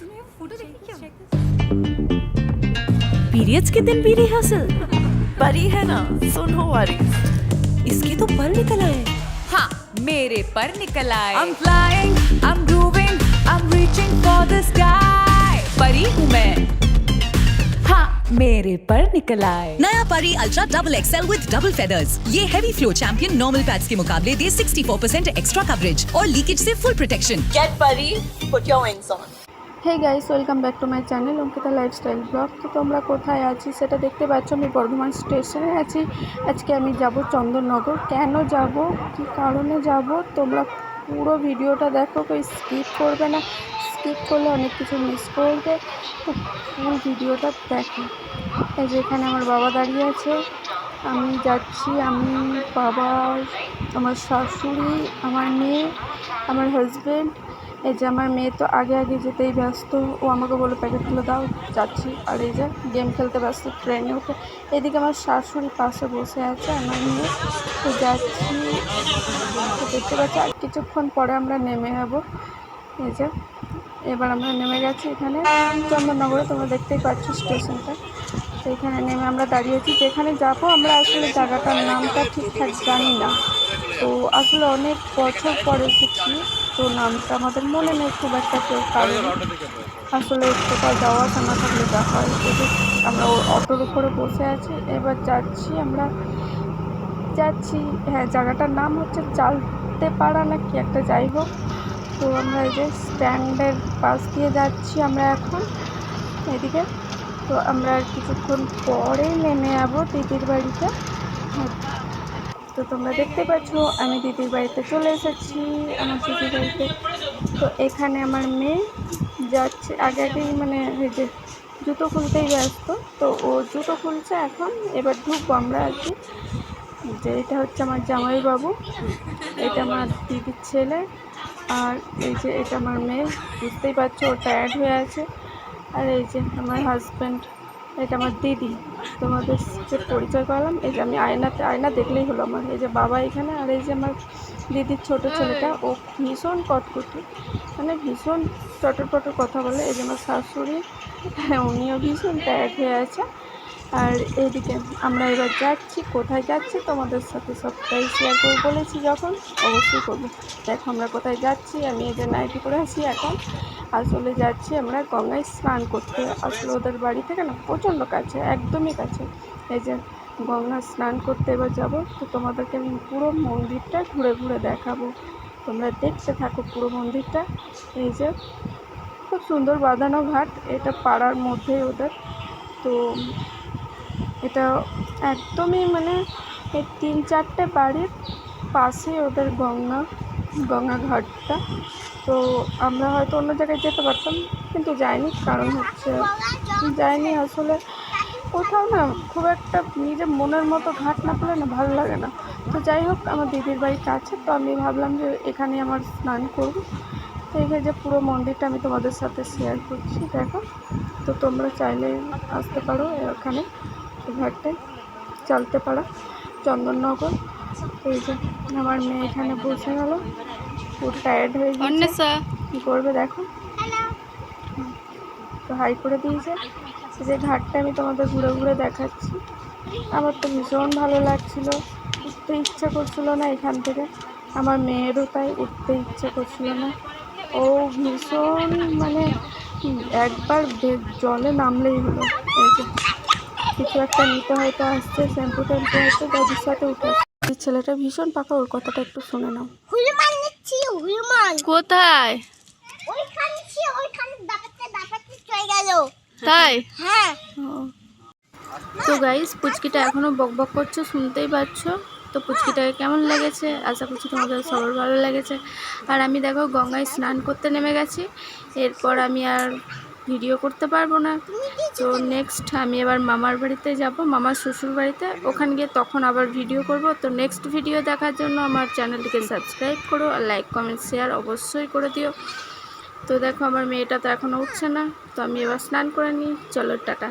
तूने फ़ोटो देखी क्या पीरियड्स के दिन भी रिहर्सल परी है ना सो नो वरीज इसके तो पर निकल आए। हाँ मेरे पर निकल आए। I'm flying, I'm grooving, I'm reaching for the sky परी हूँ मैं। हाँ मेरे पर निकल आए। नया Paree ultra double XL with double feathers ये heavy flow champion normal pads के मुकाबले दे 64% एक्स्ट्रा कवरेज और लीकेज से full protection get Paree put your wings on hey guys welcome back to my channel Ankita lifestyle blog তো তোমরা কোথায় আছি? সেটা দেখতে পাচ্ছ, আমি বর্ধমান স্টেশনে আছি। আজকে আমি যাব চন্দননগর। কেন যাব? কি কারণে যাব? তোমরা পুরো ভিডিওটা দেখো, কেউ স্কিপ করবে না। স্কিপ করলে অনেক কিছু মিস করবে। তো ফুল ভিডিওটা দেখো। এই যে এখানে আমার বাবা দাঁড়িয়ে আছে। আমি যাচ্ছি, আমি, বাবা, আমার শাশুড়ি, আমার মেয়ে, আমার হাজব্যান্ড এই যে আমার মেয়ে তো আগে আগে যেতেই ব্যস্ত। ও আমাকে বলে প্যাকেটগুলো দাও, যাচ্ছি। আর এই যে গেম খেলতে ব্যস্ত, ট্রেনে উঠে। এদিকে আমার শাশুড়ি পাশে বসে আছে, আমার মেয়ে। তো যাচ্ছি। দেখতে পাচ্ছি, আর কিছুক্ষণ পরে আমরা নেমে যাব। এই যে, এবার আমরা নেমে গেছি এখানে চন্দননগরে, তোমরা দেখতেই পাচ্ছ স্টেশনটা। তো এখানে নেমে আমরা দাঁড়িয়েছি। যেখানে যাব আমরা আসলে জায়গাটার নামটা ঠিকঠাক জানি না। তো আসলে অনেক বছর পরে এসেছি। তো নামটা আমাদের মনে নেই, খুব একটা কেউ কারণ আসলে কোথাও যাওয়া আসা না থাকলে যা হয় আমরা অটোর উপরে বসে আছি, এবার যাচ্ছি আমরা, যাচ্ছি হ্যাঁ জায়গাটার নাম হচ্ছে চালতে পাড়া না কি একটা, যাই হোক। তো আমরা এই যে স্ট্যান্ডের পাশ দিয়ে যাচ্ছি আমরা এখন, এদিকে। তো আমরা কিছুক্ষণ পরে নেমে যাব দিদির বাড়িতে। তো তোমরা দেখতে পাচ্ছ, আমি দিদির বাড়িতে চলে এসেছি, আমার দিদির বাড়িতে। তো এখানে আমার মেয়ে যাচ্ছে, আগে আগেই মানে এই যে জুতো খুলতেই ব্যস্ত, তো ও জুতো খুলছে এখন, এবার ঢুকবো আমরা আর কি। যে এটা হচ্ছে আমার জামাইবাবু, এটা আমার দিদির ছেলে, আর এই যে এটা আমার মেয়ে, বুঝতেই পারছ ও টায়ার্ড হয়ে আছে। আর এই যে আমার হাজব্যান্ড এটা আমার দিদি। তোমাদের যে পরিচয় করলাম। এই যে আমি আয়নাতে আয়না দেখলেই হলো আমার। এই যে বাবা এখানে আর এই যে আমার দিদির ছোট ছেলেটা ও ভীষণ কটকুটি। মানে ভীষণ চটর পটর কথা বলে। এই যে আমার শাশুড়ি হ্যাঁ উনিও ভীষণ টায়ার্ড হয়ে আছে। আর এইদিকে আমরা এবার যাচ্ছি, কোথায় যাচ্ছি তোমাদের সাথে সবটাই শেয়ার করব বলেছি যখন, অবশ্যই করব। দেখো আমরা কোথায় যাচ্ছি, আমি এই যে নাইটি করে আছি এখন। আসলে যাচ্ছি আমরা গঙ্গায় স্নান করতে। আসলে ওদের বাড়ি থেকে না প্রচণ্ড কাছে, একদমই কাছে। এই যে গঙ্গা স্নান করতে এবার যাব, তো তোমাদেরকে আমি পুরো মন্দিরটা ঘুরে ঘুরে দেখাবো। তোমরা দেখতে থাকো পুরো মন্দিরটা। এই যে খুব সুন্দর বাঁধানো ঘাট, এটা পাড়ার মধ্যেই ওদের। তো এটা একদমই মানে এই তিন চারটে বাড়ির পাশে ওদের গঙ্গা গঙ্গা ঘাটটা। তো আমরা হয়তো অন্য জায়গায় যেতে পারতাম, কিন্তু যাইনি, কারণ হচ্ছে যাইনি আসলে। কোথাও না খুব একটা নিজের মনের মতো ঘাট না পেলে না ভালো লাগে না। তো যাই হোক, আমার দিদির বাড়ির কাছে তো আমি ভাবলাম যে এখানে আমার স্নান করব। তো এখানে যে পুরো মন্দিরটা আমি তোমাদের সাথে শেয়ার করছি, দেখো। তো তোমরা চাইলে আসতে পারো এখানে। এই ঘাটটায় চলতে পারো। চন্দননগর। এই যে আমার মেয়ে এখানে বসে গেল। পুরো টায়ার্ড হয়ে গেছে কী করবে দেখো। তো হাই করে দিয়েছে। যে ঘাটটা আমি তোমাদের ঘুরে ঘুরে দেখাচ্ছি। আমার তো ভীষণ ভালো লাগছিল। উঠতে ইচ্ছে করছিল না এখান থেকে। আমার মেয়েরও তাই উঠতে ইচ্ছে করছিল না। ও ভীষণ মানে একবার জলে নামলেই হলো। এই যে কিছু একটা নিতে হয়তো আসছে শ্যাম্পু ট্যাম্পু হয়তো দাদির সাথে উঠে আসছে। ছেলেটা ভীষণ পাকা ওর কথাটা একটু শুনে নাও। হুলমান নিচ্ছি হুলমান কোথায়? ওইখানে ছিল ওইখানে দাপাতে দাপাতে চলে গেল। তাই? হ্যাঁ। তো গাইস পুচকিটা এখনও বক বক করছে শুনতেই পাচ্ছ? তো পুচকিটাকে কেমন লেগেছে? আশা করছি তোমাদের সবার ভালো লেগেছে। আর আমি দেখো গঙ্গায় স্নান করতে নেমে গেছি। এরপর আমি আর ভিডিও করতে পারব না। তো নেক্সট আমি এবার মামার বাড়িতে যাব। মামার শ্বশুর বাড়িতে। ওখানে গিয়ে তখন আবার ভিডিও করব। তো নেক্সট ভিডিও দেখার জন্য আমার চ্যানেলটিকে সাবস্ক্রাইব করো আর লাইক কমেন্ট শেয়ার অবশ্যই করে দিও। তো দেখো আমার মেয়েটা তো এখনও উঠছে না। তো আমি এবার স্নান করে নিই। চলো, টাটা।